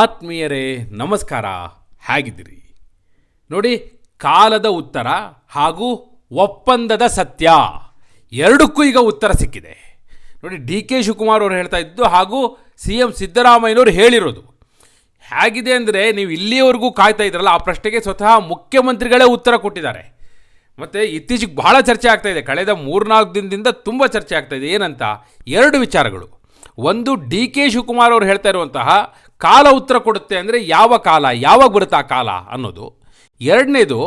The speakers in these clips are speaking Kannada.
ಆತ್ಮೀಯರೇ, ನಮಸ್ಕಾರ. ಹೇಗಿದ್ದೀರಿ. ನೋಡಿ, ಕಾಲದ ಉತ್ತರ ಹಾಗೂ ಒಪ್ಪಂದದ ಸತ್ಯ ಎರಡಕ್ಕೂ ಈಗ ಉತ್ತರ ಸಿಕ್ಕಿದೆ. ನೋಡಿ, ಡಿ ಕೆ ಶಿವಕುಮಾರ್ ಅವರು ಹೇಳ್ತಾ ಇದ್ದು ಹಾಗೂ ಸಿ ಎಂ ಸಿದ್ದರಾಮಯ್ಯನವರು ಹೇಳಿರೋದು. ಹೇಗಿದೆ ಅಂದರೆ, ನೀವು ಇಲ್ಲಿಯವರೆಗೂ ಕಾಯ್ತಾ ಇದ್ರಲ್ಲ, ಆ ಪ್ರಶ್ನೆಗೆ ಸ್ವತಃ ಮುಖ್ಯಮಂತ್ರಿಗಳೇ ಉತ್ತರ ಕೊಟ್ಟಿದ್ದಾರೆ. ಮತ್ತು ಇತ್ತೀಚೆಗೆ ಬಹಳ ಚರ್ಚೆ ಆಗ್ತಾ ಇದೆ. ಕಳೆದ ಮೂರ್ನಾಲ್ಕು ದಿನದಿಂದ ತುಂಬ ಚರ್ಚೆ ಆಗ್ತಾ ಇದೆ. ಏನಂತ? ಎರಡು ವಿಚಾರಗಳು. ಒಂದು, ಡಿ ಕೆ ಶಿವಕುಮಾರ್ ಅವರು ಹೇಳ್ತಾ ಇರುವಂತಹ ಕಾಲ ಉತ್ತರ ಕೊಡುತ್ತೆ ಅಂದರೆ ಯಾವ ಕಾಲ ಯಾವಾಗ ಬರುತ್ತೆ ಕಾಲ ಅನ್ನೋದು. ಎರಡನೇದು,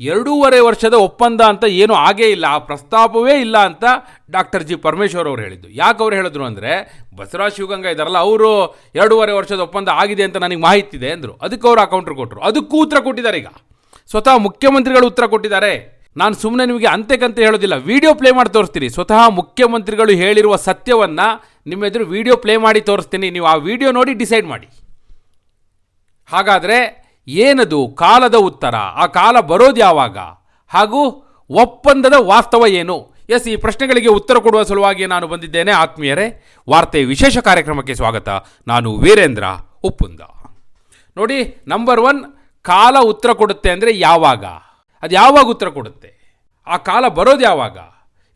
ಎರಡೂವರೆ ವರ್ಷದ ಒಪ್ಪಂದ ಅಂತ ಏನೂ ಆಗೇ ಇಲ್ಲ, ಆ ಪ್ರಸ್ತಾಪವೇ ಇಲ್ಲ ಅಂತ ಡಾಕ್ಟರ್ ಜಿ ಪರಮೇಶ್ವರ್ ಅವರು ಹೇಳಿದ್ದು. ಯಾಕೆ ಅವ್ರು ಹೇಳಿದ್ರು ಅಂದರೆ, ಬಸವರಾಜ್ ಶಿವಗಂಗಾ ಇದ್ದಾರಲ್ಲ, ಅವರು ಎರಡೂವರೆ ವರ್ಷದ ಒಪ್ಪಂದ ಆಗಿದೆ ಅಂತ ನನಗೆ ಮಾಹಿತಿ ಇದೆ ಅಂದರು. ಅದಕ್ಕೆ ಅವರು ಆ ಕೌಂಟ್ರ್. ಕೊಟ್ಟರು ಅದಕ್ಕೂ ಉತ್ತರ ಕೊಟ್ಟಿದ್ದಾರೆ ಈಗ. ಸ್ವತಃ ಮುಖ್ಯಮಂತ್ರಿಗಳು ಉತ್ತರ ಕೊಟ್ಟಿದ್ದಾರೆ. ನಾನು ಸುಮ್ಮನೆ ನಿಮಗೆ ಅಂತೆಕಂತೆ ಹೇಳೋದಿಲ್ಲ ವಿಡಿಯೋ ಪ್ಲೇ ಮಾಡಿ ತೋರಿಸ್ತೀನಿ. ಸ್ವತಃ ಮುಖ್ಯಮಂತ್ರಿಗಳು ಹೇಳಿರುವ ಸತ್ಯವನ್ನು ನಿಮ್ಮ ಎದುರು ವಿಡಿಯೋ ಪ್ಲೇ ಮಾಡಿ ತೋರಿಸ್ತೀನಿ. ನೀವು ಆ ವಿಡಿಯೋ ನೋಡಿ ಡಿಸೈಡ್ ಮಾಡಿ. ಹಾಗಾದರೆ ಏನದು ಕಾಲದ ಉತ್ತರ? ಆ ಕಾಲ ಬರೋದು ಯಾವಾಗ? ಹಾಗೂ ಒಪ್ಪಂದದ ವಾಸ್ತವ ಏನು? ಎಸ್, ಈ ಪ್ರಶ್ನೆಗಳಿಗೆ ಉತ್ತರ ಕೊಡುವ ಸಲುವಾಗಿ ನಾನು ಬಂದಿದ್ದೇನೆ. ಆತ್ಮೀಯರೇ, ವಾರ್ತೆ ವಿಶೇಷ ಕಾರ್ಯಕ್ರಮಕ್ಕೆ ಸ್ವಾಗತ. ನಾನು ವೀರೇಂದ್ರ ಉಪ್ಪುಂದ. ನೋಡಿ ನಂಬರ್ ಒನ್ ಕಾಲ ಉತ್ತರ ಕೊಡುತ್ತೆ ಅಂದರೆ ಯಾವಾಗ? ಅದು ಯಾವಾಗ ಉತ್ತರ ಕೊಡುತ್ತೆ? ಆ ಕಾಲ ಬರೋದು ಯಾವಾಗ?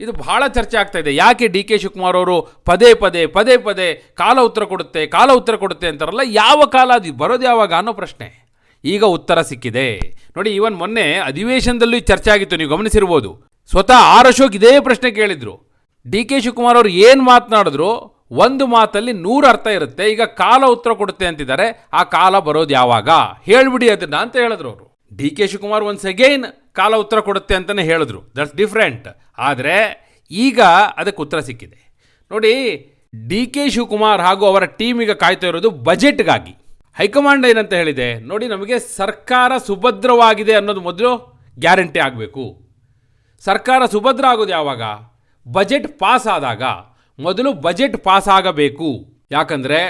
ಇದು ಬಹಳ ಚರ್ಚೆ ಆಗ್ತಾ ಇದೆ. ಯಾಕೆ ಡಿ ಕೆ ಶಿವಕುಮಾರ್ ಅವರು ಪದೇ ಪದೇ ಪದೇ ಪದೇ ಕಾಲ ಉತ್ತರ ಕೊಡುತ್ತೆ, ಕಾಲ ಉತ್ತರ ಕೊಡುತ್ತೆ ಅಂತಾರಲ್ಲ, ಯಾವ ಕಾಲ ಅದು ಬರೋದು ಯಾವಾಗ ಅನ್ನೋ ಪ್ರಶ್ನೆ. ಈಗ ಉತ್ತರ ಸಿಕ್ಕಿದೆ. ನೋಡಿ ಇವನ್ ಮೊನ್ನೆ ಅಧಿವೇಶನದಲ್ಲೂ ಚರ್ಚೆ ಆಗಿತ್ತು, ನೀವು ಗಮನಿಸಿರ್ಬೋದು. ಸ್ವತಃ ಆರ್ ಅಶೋಕ್ ಇದೇ ಪ್ರಶ್ನೆ ಕೇಳಿದ್ರು. ಡಿ ಕೆ ಶಿವಕುಮಾರ್ ಅವರು ಏನು ಮಾತನಾಡಿದ್ರು? ಒಂದು ಮಾತಲ್ಲಿ ನೂರು ಅರ್ಥ ಇರುತ್ತೆ. ಈಗ ಕಾಲ ಉತ್ತರ ಕೊಡುತ್ತೆ ಅಂತಿದ್ದಾರೆ. ಆ ಕಾಲ ಬರೋದು ಯಾವಾಗ? ಹೇಳ್ಬಿಡಿ ಅದನ್ನ ಅಂತ ಹೇಳಿದ್ರು ಅವರು. D K Shivakumar once again ಕಾಲ ಉತ್ತರ ಕೊಡುತ್ತೆ ಅಂತಲೇ ಹೇಳಿದ್ರು. ದಟ್ಸ್ ಡಿಫ್ರೆಂಟ್ ಆದರೆ ಈಗ ಅದಕ್ಕೆ ಉತ್ತರ ಸಿಕ್ಕಿದೆ. ನೋಡಿ, ಡಿ ಕೆ ಶಿವಕುಮಾರ್ ಹಾಗೂ ಅವರ ಟೀಮ್ ಈಗ ಕಾಯ್ತಾ ಇರೋದು ಬಜೆಟ್ಗಾಗಿ ಹೈಕಮಾಂಡ್ ಏನಂತ ಹೇಳಿದೆ? ನೋಡಿ, ನಮಗೆ ಸರ್ಕಾರ ಸುಭದ್ರವಾಗಿದೆ ಅನ್ನೋದು ಮೊದಲು ಗ್ಯಾರಂಟಿ ಆಗಬೇಕು. ಸರ್ಕಾರ ಸುಭದ್ರ ಆಗೋದು ಯಾವಾಗ? ಬಜೆಟ್ ಪಾಸ್ ಆದಾಗ. ಮೊದಲು ಬಜೆಟ್ ಪಾಸ್ ಆಗಬೇಕು. ಯಾಕಂದರೆ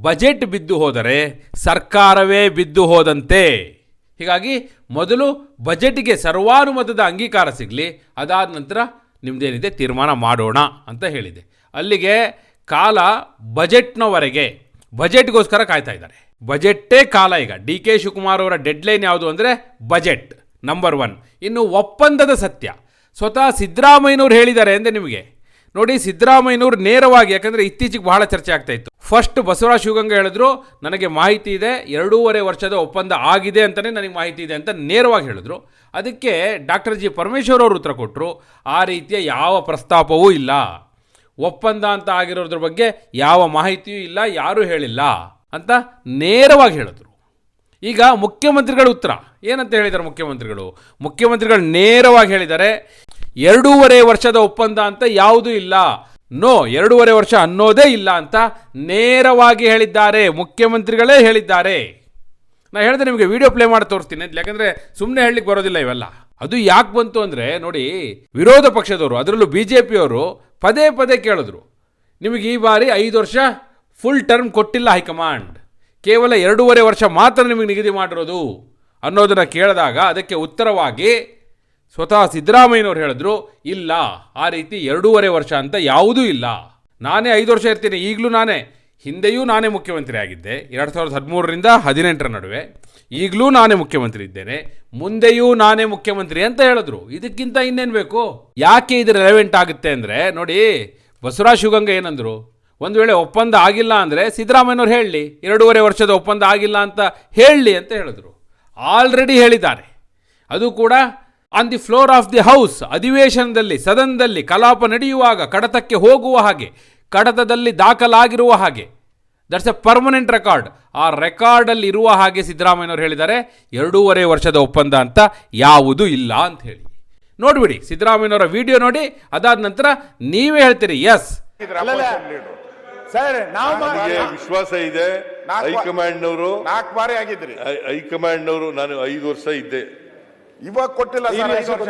ಬಜೆಟ್ ಬಿದ್ದು ಹೋದರೆ ಸರ್ಕಾರವೇ ಬಿದ್ದು ಹೋದಂತೆ. ಹೀಗಾಗಿ ಮೊದಲು ಬಜೆಟ್ಗೆ ಸರ್ವಾನುಮತದ ಅಂಗೀಕಾರ ಸಿಗಲಿ, ಅದಾದ ನಂತರ ನಿಮ್ಮದೇನಿದೆ ತೀರ್ಮಾನ ಮಾಡೋಣ ಅಂತ ಹೇಳಿದೆ. ಅಲ್ಲಿಗೆ ಕಾಲ ಬಜೆಟ್ನವರೆಗೆ, ಬಜೆಟ್ಗೋಸ್ಕರ ಕಾಯ್ತಾ ಇದ್ದಾರೆ. ಬಜೆಟ್ಟೇ ಕಾಲ ಈಗ. ಡಿ ಕೆ ಶಿವಕುಮಾರ್ ಅವರ ಡೆಡ್ಲೈನ್ ಯಾವುದು ಅಂದರೆ ಬಜೆಟ್, ನಂಬರ್ ಒನ್. ಇನ್ನು ಒಪ್ಪಂದದ ಸತ್ಯ. ಸ್ವತಃ ಸಿದ್ದರಾಮಯ್ಯನವ್ರು ಹೇಳಿದ್ದಾರೆ ಅಂದರೆ ನಿಮಗೆ. ನೋಡಿ ಸಿದ್ದರಾಮಯ್ಯನವರು ನೇರವಾಗಿ, ಯಾಕಂದರೆ ಇತ್ತೀಚೆಗೆ ಬಹಳ ಚರ್ಚೆ ಆಗ್ತಾ ಇತ್ತು. ಫಸ್ಟ್ ಬಸವರಾಜ ಶಿವಗಂಗ ಹೇಳಿದ್ರು, ನನಗೆ ಮಾಹಿತಿ ಇದೆ, ಎರಡೂವರೆ ವರ್ಷದ ಒಪ್ಪಂದ ಆಗಿದೆ ಅಂತಲೇ ನನಗೆ ಮಾಹಿತಿ ಇದೆ ಅಂತ ನೇರವಾಗಿ ಹೇಳಿದ್ರು. ಅದಕ್ಕೆ ಡಾಕ್ಟರ್ ಜಿ ಪರಮೇಶ್ವರ್ ಅವರು ಉತ್ತರ ಕೊಟ್ಟರು ಆ ರೀತಿಯ ಯಾವ ಪ್ರಸ್ತಾಪವೂ ಇಲ್ಲ. ಒಪ್ಪಂದ ಅಂತ ಆಗಿರೋದ್ರ ಬಗ್ಗೆ ಯಾವ ಮಾಹಿತಿಯೂ ಇಲ್ಲ, ಯಾರೂ ಹೇಳಿಲ್ಲ ಅಂತ ನೇರವಾಗಿ ಹೇಳಿದ್ರು. ಈಗ ಮುಖ್ಯಮಂತ್ರಿಗಳ ಉತ್ತರ. ಏನಂತ ಹೇಳಿದ್ದಾರೆ ಮುಖ್ಯಮಂತ್ರಿಗಳು? ಮುಖ್ಯಮಂತ್ರಿಗಳು ನೇರವಾಗಿ ಹೇಳಿದ್ದಾರೆ ಎರಡೂವರೆ ವರ್ಷದ ಒಪ್ಪಂದ ಅಂತ ಯಾವುದೂ ಇಲ್ಲ. ನೋ, ಎರಡೂವರೆ ವರ್ಷ ಅನ್ನೋದೇ ಇಲ್ಲ ಅಂತ ನೇರವಾಗಿ ಹೇಳಿದ್ದಾರೆ. ಮುಖ್ಯಮಂತ್ರಿಗಳೇ ಹೇಳಿದ್ದಾರೆ. ನಾ ಹೇಳಿದೆ ನಿಮಗೆ ವಿಡಿಯೋ ಪ್ಲೇ ಮಾಡಿ ತೋರಿಸ್ತೀನಿ. ಯಾಕಂದ್ರೆ ಸುಮ್ಮನೆ ಹೇಳಲಿಕ್ಕೆ ಬರೋದಿಲ್ಲ ಇವೆಲ್ಲ. ಅದು ಯಾಕೆ ಬಂತು ಅಂದರೆ, ನೋಡಿ, ವಿರೋಧ ಪಕ್ಷದವರು, ಅದರಲ್ಲೂ ಬಿ ಜೆ ಪಿಯವರು ಪದೇ ಪದೇ ಕೇಳಿದ್ರು. ನಿಮಗೆ ಈ ಬಾರಿ ಐದು ವರ್ಷ ಫುಲ್ ಟರ್ಮ್ ಕೊಟ್ಟಿಲ್ಲ ಹೈಕಮಾಂಡ್. ಕೇವಲ ಎರಡೂವರೆ ವರ್ಷ ಮಾತ್ರ ನಿಮಗೆ ನಿಗದಿ ಮಾಡಿರೋದು ಅನ್ನೋದನ್ನು ಕೇಳಿದಾಗ ಅದಕ್ಕೆ ಉತ್ತರವಾಗಿ ಸ್ವತಃ ಸಿದ್ದರಾಮಯ್ಯನವ್ರು ಹೇಳಿದ್ರು, ಇಲ್ಲ, ಆ ರೀತಿ ಎರಡೂವರೆ ವರ್ಷ ಅಂತ ಯಾವುದೂ ಇಲ್ಲ. ನಾನೇ ಐದು ವರ್ಷ ಇರ್ತೀನಿ, ಈಗಲೂ ನಾನೇ. ಹಿಂದೆಯೂ ನಾನೇ ಮುಖ್ಯಮಂತ್ರಿ ಆಗಿದ್ದೆ ಎರಡು ಸಾವಿರದ ಹದಿಮೂರರಿಂದ ಹದಿನೆಂಟರ ನಡುವೆ. ಈಗಲೂ ನಾನೇ ಮುಖ್ಯಮಂತ್ರಿ ಇದ್ದೇನೆ. ಮುಂದೆಯೂ ನಾನೇ ಮುಖ್ಯಮಂತ್ರಿ ಅಂತ ಹೇಳಿದ್ರು. ಇದಕ್ಕಿಂತ ಇನ್ನೇನು ಬೇಕು? ಯಾಕೆ ಇದು ರೆಲೆವೆಂಟ್ ಆಗುತ್ತೆ ಅಂದರೆ, ನೋಡಿ, ಬಸವರಾಜ ಶಿವಗಂಗ ಏನಂದರು? ಒಂದು ವೇಳೆ ಒಪ್ಪಂದ ಆಗಿಲ್ಲ ಅಂದರೆ ಸಿದ್ದರಾಮಯ್ಯನವ್ರು ಹೇಳಲಿ ಎರಡೂವರೆ ವರ್ಷದ ಒಪ್ಪಂದ ಆಗಿಲ್ಲ ಅಂತ ಹೇಳಲಿ ಅಂತ ಹೇಳಿದ್ರು. ಆಲ್ರೆಡಿ ಹೇಳಿದ್ದಾರೆ. ಅದು ಕೂಡ on the floor of the house ಅಧಿವೇಶನದಲ್ಲಿ ಸದನದಲ್ಲಿ ಕಲಾಪ ನಡೆಯುವಾಗ ಕಡತಕ್ಕೆ ಹೋಗುವ ಹಾಗೆ ಕಡತದಲ್ಲಿ ದಾಖಲಾಗಿರುವ ಹಾಗೆ. ದಟ್ಸ್ ಎ ಪರ್ಮನೆಂಟ್ ರೆಕಾರ್ಡ್ ಆ ರೆಕಾರ್ಡಲ್ಲಿ ಇರುವ ಹಾಗೆ ಸಿದ್ದರಾಮಯ್ಯನವರು ಹೇಳಿದ್ದಾರೆ ಎರಡೂವರೆ ವರ್ಷದ ಒಪ್ಪಂದ ಅಂತ ಯಾವುದೂ ಇಲ್ಲ ಅಂತ ಹೇಳಿ. ನೋಡ್ಬಿಡಿ ಸಿದ್ದರಾಮಯ್ಯನವರ ವಿಡಿಯೋ ನೋಡಿ ಅದಾದ ನಂತರ ನೀವೇ ಹೇಳ್ತೀರಿ ಎಸ್ ಸರ್ ನಾವು ನನಗೆ ವಿಶ್ವಾಸ ಇದೆ ಹೈಕಮಾಂಡ್ನವರು ನಾಲ್ಕು ಬಾರಿ ಆಗಿದ್ರಿ. ಹೈ- ಹೈಕಮಾಂಡ್ನವರು ನಾನು ಐದು ವರ್ಷ ಇದ್ದೆ. ಇವಾಗ ಕೊಟ್ಟಿಲ್ಲ ಸರ್ ಐದು ವರ್ಷ.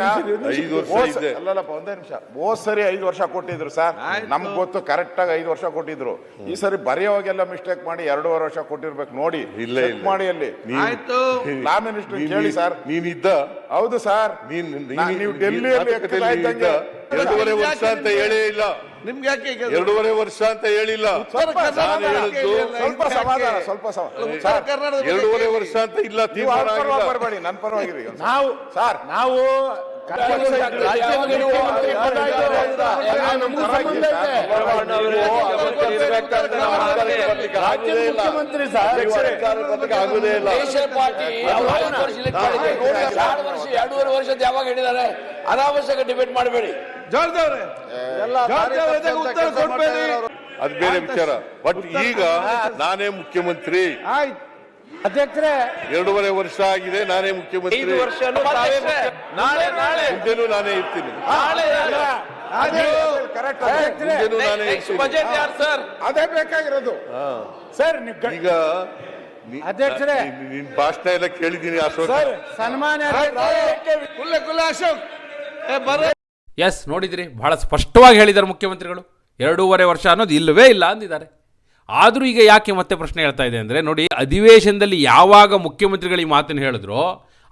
ಐದು ವರ್ಷ ಇದೆ. ಅಲ್ಲಲ್ಲಪ್ಪ ಒಂದೇ ನಿಮಿಷ. ಹೋದ್ ಸರಿ ಐದು ವರ್ಷ ಕೊಟ್ಟಿದ್ರು ಸರ್. ನಮ್ಗೆ ಗೊತ್ತು ಕರೆಕ್ಟ್ ಆಗಿ ಐದು ವರ್ಷ ಕೊಟ್ಟಿದ್ರು. ಈ ಸರಿ ಬರೆಯೋವಾಗೆಲ್ಲ ಮಿಸ್ಟೇಕ್ ಮಾಡಿ ಎರಡೂವರೆ ವರ್ಷ ಕೊಟ್ಟಿರ್ಬೇಕು ನೋಡಿ. ಇಲ್ಲ Check ಇಲ್ಲ. ಮಾಡಿ ಅಲ್ಲಿ. ನೀನ್- ಆಯ್ತು. ಲಾ ಮಿನಿಸ್ಟರ್ ನೀನ್- ಕೇಳಿ ಸರ್. ನೀನಿದ್ದ ಹೌದು ಸರ್. ನೀನ್ ನಾ- ನೀವು ಡೆಲ್ಲಿಯಲ್ಲಿ ಮಾತುಕತೆಯಲ್ಲಿ ಎಕ್ಕದ ಇದ್ದಂಗೆ ಎರಡೂವರೆ ವರ್ಷ ಅಂತ ಹೇಳೇ ಇಲ್ಲ. ನಿಮ್ಗೆ ಯಾಕೆ ಈಗ ಎರಡೂವರೆ ವರ್ಷ ಅಂತ ಹೇಳಿಲ್ಲ. ಸ್ವಲ್ಪ ನಾನು ಸಮಾಧಾನ ಹೇಳಿದ್ದು ಸ್ವಲ್ಪ ಸಮಾಧಾನ ಸ್ವಲ್ಪ ಸಮಾಧಾನ ಸರ್ ಕರ್ನಾಟಕದ ಬಗ್ಗೆ ಎರಡೂವರೆ ವರ್ಷ ಅಂತ ಇಲ್ಲ ನೀವು ತೀರ್ಮಾನ ಅವ್ರ ಪರವಾಗಿ ಆಗಿಲ್ಲ. ಬರಬೇಡಿ ನನ್ನ ಪರವಾಗಿರಿ. ನಾವು ಸರ್. ನಾವು ರಾಜ್ಯದ ಮುಖ್ಯಮಂತ್ರಿ ಸರ್. ಆಗುದೇ ಇಲ್ಲ. ದೇಶದ ಪಾರ್ಟಿ ಅವ್ರು ಐದು ವರ್ಷ elect ಮಾಡಿದೆ. ಎರಡು ವರ್ಷ ಎರಡೂವರೆ ವರ್ಷದ ಯಾವಾಗ ಹೇಳಿದ್ದಾರೆ? ಅನಾವಶ್ಯಕ ಡಿಬೇಟ್ ಮಾಡಬೇಡಿ. ಉತ್ತರ ಕೊಡ್ಬೇಡಿ. ಅದು ಬೇರೆ ವಿಚಾರ. ಬಟ್ ಈಗ ನಾನೇ ಮುಖ್ಯಮಂತ್ರಿ. ಅಧ್ಯಕ್ಷರೇ ಎರಡೂವರೆ ವರ್ಷ ಆಗಿದೆ ನಾನೇ ಮುಖ್ಯಮಂತ್ರಿ. ನಾಳೆ ನಾಳೆ ಮುಂದೆನೂ ನಾನೇ ಇರ್ತೀನಿ. ಕರೆಕ್ಟ್ ಮುಂದೆನೂ ನಾನೇ ನೆಕ್ಸ್ಟ್ ಇರ್ತೀನಿ. ಬಜೆಟ್ ಯಾರು ಸರ್ ಅದೇ ಬೇಕಾಗಿರೋದು. ಸರ್ ಈಗ ಅಧ್ಯಕ್ಷರೇ. ನಿನ್ ಭಾಷಣ ಎಲ್ಲ ಕೇಳಿದೀನಿ ಅಶೋಕ್. ಸರ್ ಸನ್ಮಾನ್ಯ ಕುಲ್ಲೆ ಕುಲ್ಲೆ ಅಶೋಕ್. ಏ ಬರ್ರಿ. ಎಸ್ ನೋಡಿದಿರಿ, ಬಹಳ ಸ್ಪಷ್ಟವಾಗಿ ಹೇಳಿದ್ದಾರೆ ಮುಖ್ಯಮಂತ್ರಿಗಳು. ಎರಡೂವರೆ ವರ್ಷ ಅನ್ನೋದು ಇಲ್ಲವೇ ಇಲ್ಲ ಅಂದಿದ್ದಾರೆ. ಆದರೂ ಈಗ ಯಾಕೆ ಮತ್ತೆ ಪ್ರಶ್ನೆ ಹೇಳ್ತಾ ಇದೆ ಅಂದರೆ, ನೋಡಿ, ಅಧಿವೇಶನದಲ್ಲಿ ಯಾವಾಗ ಮುಖ್ಯಮಂತ್ರಿಗಳು ಈ ಮಾತನ್ನು ಹೇಳಿದ್ರೋ,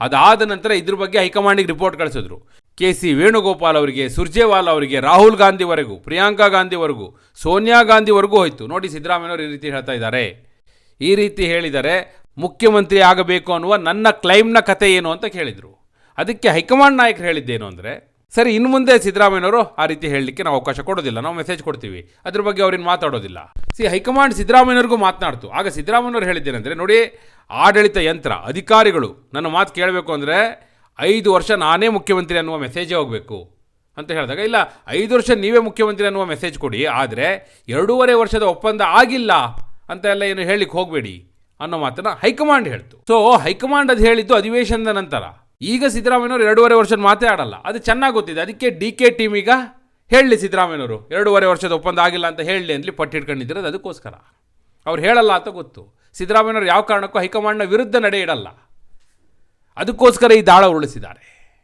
ಅದಾದ ನಂತರ ಇದ್ರ ಬಗ್ಗೆ ಹೈಕಮಾಂಡಿಗೆ ರಿಪೋರ್ಟ್ ಕಳಿಸಿದ್ರು. ಕೆ ಸಿ ವೇಣುಗೋಪಾಲ್ ಅವರಿಗೆ, ಸುರ್ಜೇವಾಲ್ ಅವರಿಗೆ, ರಾಹುಲ್ ಗಾಂಧಿವರೆಗೂ, ಪ್ರಿಯಾಂಕಾ ಗಾಂಧಿವರೆಗೂ, ಸೋನಿಯಾ ಗಾಂಧಿವರೆಗೂ ಹೋಯಿತು. ನೋಡಿ ಸಿದ್ದರಾಮಯ್ಯವರು ಈ ರೀತಿ ಹೇಳ್ತಾ ಇದ್ದಾರೆ. ಈ ರೀತಿ ಹೇಳಿದರೆ ಮುಖ್ಯಮಂತ್ರಿ ಆಗಬೇಕು ಅನ್ನುವ ನನ್ನ ಕ್ಲೈಮ್ನ ಕತೆ ಏನು ಅಂತ ಕೇಳಿದರು. ಅದಕ್ಕೆ ಹೈಕಮಾಂಡ್ ನಾಯಕರು ಹೇಳಿದ್ದೇನು ಅಂದರೆ ಸರಿ, ಇನ್ನು ಮುಂದೆ ಸಿದ್ದರಾಮಯ್ಯನವರು ಆ ರೀತಿ ಹೇಳಲಿಕ್ಕೆ ನಾವು ಅವಕಾಶ ಕೊಡೋದಿಲ್ಲ. ನಾವು ಮೆಸೇಜ್ ಕೊಡ್ತೀವಿ. ಅದ್ರ ಬಗ್ಗೆ ಅವ್ರೇನು ಮಾತಾಡೋದಿಲ್ಲ. ಸಿ ಹೈಕಮಾಂಡ್ ಸಿದ್ದರಾಮಯ್ಯವರಿಗೂ ಮಾತನಾಡ್ತು. ಆಗ ಸಿದ್ದರಾಮಯ್ಯವರು ಹೇಳಿದ್ದೇನೆಂದರೆ, ನೋಡಿ, ಆಡಳಿತ ಯಂತ್ರ, ಅಧಿಕಾರಿಗಳು, ನನ್ನ ಮಾತು ಕೇಳಬೇಕು ಅಂದರೆ ಐದು ವರ್ಷ ನಾನೇ ಮುಖ್ಯಮಂತ್ರಿ ಅನ್ನುವ ಮೆಸೇಜೇ ಹೋಗಬೇಕು ಅಂತ ಹೇಳಿದಾಗ, ಇಲ್ಲ, ಐದು ವರ್ಷ ನೀವೇ ಮುಖ್ಯಮಂತ್ರಿ ಅನ್ನುವ ಮೆಸೇಜ್ ಕೊಡಿ, ಆದರೆ ಎರಡೂವರೆ ವರ್ಷದ ಒಪ್ಪಂದ ಆಗಿಲ್ಲ ಅಂತ ಎಲ್ಲ ಏನು ಹೇಳಲಿಕ್ಕೆ ಹೋಗಬೇಡಿ ಅನ್ನೋ ಮಾತನ್ನು ಹೈಕಮಾಂಡ್ ಹೇಳ್ತು. ಸೊ ಹೈಕಮಾಂಡ್ ಅದು ಹೇಳಿದ್ದು ಅಧಿವೇಶನದ ನಂತರ. ಈಗ ಸಿದ್ದರಾಮಯ್ಯನವರು ಎರಡೂವರೆ ವರ್ಷದ ಮಾತೇ ಆಡಲ್ಲ. ಅದು ಚೆನ್ನಾಗಿ ಗೊತ್ತಿದೆ. ಅದಕ್ಕೆ ಡಿ ಕೆ ಟೀಮ್ ಈಗ ಹೇಳಲಿ ಸಿದ್ದರಾಮಯ್ಯನವರು, ಎರಡೂವರೆ ವರ್ಷದ ಒಪ್ಪಂದ ಆಗಿಲ್ಲ ಅಂತ ಹೇಳಲಿ ಅಂತಲಿ ಪಟ್ಟಿಟ್ಕೊಂಡಿದ್ದಿರೋದು ಅದಕ್ಕೋಸ್ಕರ. ಅವ್ರು ಹೇಳಲ್ಲ ಅಂತ ಗೊತ್ತು. ಸಿದ್ದರಾಮಯ್ಯನವರು ಯಾವ ಕಾರಣಕ್ಕೂ ಹೈಕಮಾಂಡ್ನ ವಿರುದ್ಧ ನಡೆ ಇಡಲ್ಲ. ಅದಕ್ಕೋಸ್ಕರ ಈ ದಾಳ ಉರುಳಿಸಿದ್ದಾರೆ.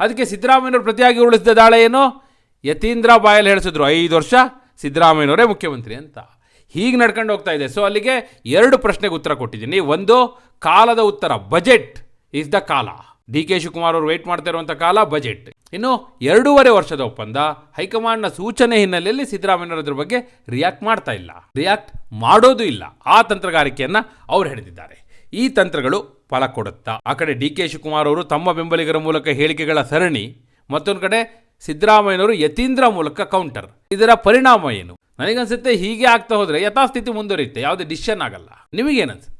ಅದಕ್ಕೆ ಸಿದ್ದರಾಮಯ್ಯನವರು ಪ್ರತಿಯಾಗಿ ಉರುಳಿಸಿದ ದಾಳ ಏನು? ಯತೀಂದ್ರ ಬಾಯಲ್ಲಿ ಹೇಳಿಸಿದ್ರು, ಐದು ವರ್ಷ ಸಿದ್ದರಾಮಯ್ಯನವರೇ ಮುಖ್ಯಮಂತ್ರಿ ಅಂತ. ಹೀಗೆ ನಡ್ಕೊಂಡು ಹೋಗ್ತಾ ಇದೆ. ಸೊ ಅಲ್ಲಿಗೆ ಎರಡು ಪ್ರಶ್ನೆಗೆ ಉತ್ತರ ಕೊಟ್ಟಿದ್ದೀನಿ. ಒಂದು, ಕಾಲದ ಉತ್ತರ, ಬಜೆಟ್ ಇಸ್ ದ ಕಾಲ. ಡಿ ಕೆ ಶಿವಕುಮಾರ್ ಅವರು ವೇಟ್ ಮಾಡ್ತಾ ಇರುವಂಥ ಕಾಲ ಬಜೆಟ್ ಇನ್ನು ಎರಡೂವರೆ ವರ್ಷದ ಒಪ್ಪಂದ, ಹೈಕಮಾಂಡ್ನ ಸೂಚನೆ ಹಿನ್ನೆಲೆಯಲ್ಲಿ ಸಿದ್ದರಾಮಯ್ಯ ಅದ್ರ ಬಗ್ಗೆ ರಿಯಾಕ್ಟ್ ಮಾಡ್ತಾ ಇಲ್ಲ. ರಿಯಾಕ್ಟ್ ಮಾಡೋದು ಇಲ್ಲ. ಆ ತಂತ್ರಗಾರಿಕೆಯನ್ನು ಅವರು ಹಿಡಿದಿದ್ದಾರೆ ಈ ತಂತ್ರಗಳು ಫಲ ಕೊಡುತ್ತಾ, ಆ ಕಡೆ ಡಿ ಕೆ ಶಿವಕುಮಾರ್ ಅವರು ತಮ್ಮ ಬೆಂಬಲಿಗರ ಮೂಲಕ ಹೇಳಿಕೆಗಳ ಸರಣಿ, ಮತ್ತೊಂದು ಕಡೆ ಸಿದ್ದರಾಮಯ್ಯನವರು ಯತೀಂದ್ರ ಮೂಲಕ ಕೌಂಟರ್ ಇದರ ಪರಿಣಾಮ ಏನು? ನನಗನ್ಸುತ್ತೆ ಹೀಗೆ ಆಗ್ತಾ ಹೋದರೆ ಯಥಾಸ್ಥಿತಿ ಮುಂದುವರಿಯುತ್ತೆ. ಯಾವುದೇ ಡಿಸಿಷನ್ ಆಗಲ್ಲ. ನಿಮಗೇನನ್ಸುತ್ತೆ?